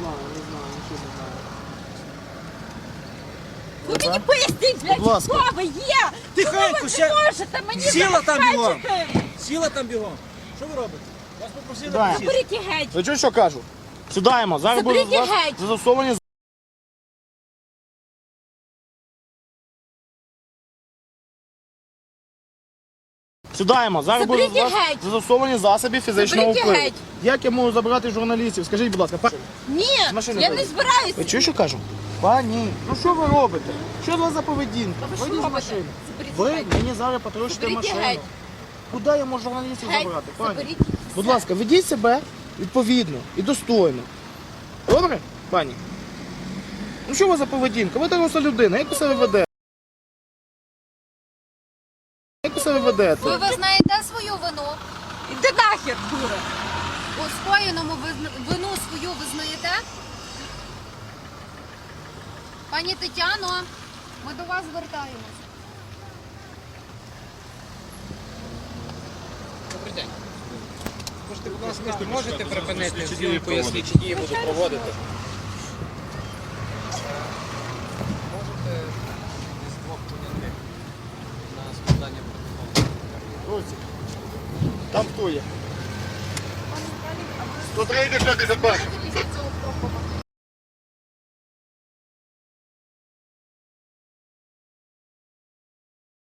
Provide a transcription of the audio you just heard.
знаю, не знаю, нічого не знаю. Ви мені поясніть, блядь, ласка. хто ви є? Тихенько, Чому ви ще- не можете мені Сіла там бігом. Сіла там бігом. Що ви робите? Вас попросили Да. Заберіть і геть. Ви чуєте, що кажу? Сідаємо, зараз буде Заберіть у вас геть. застосовані Сідаємо, зараз буде Заберіть у геть. застосовані засоби фізичного Заберіть впливу. геть. Як я можу забрати журналістів? Скажіть, будь ласка, па- Ні, машини я не вийдіть. збираюся. ви чуєте, що кажу? Пані, ну що ви робите? Що у вас за поведінка? Та ви що Вийдіть з робите? машини. Заберіть Ви геть. мені зараз Заберіть машину. геть. Куди я можу журналістів Геть, забрати? Пані? заберіть. Будь ласка, ведіть себе відповідно і достойно. Добре, пані? Ну що у вас за поведінка? Ви доросла людина, як ви себе ведете? Як ви Ви ведете? визнаєте свою вину? Іди нахер, дура. У скоєному вину свою визнаєте? Пані Тетяно, ми до вас звертаємось. Можете, будь ласка, можете припинити зйомку, я слідчі дії буду проводити. Друзі, там хто є? 103 10 бачу.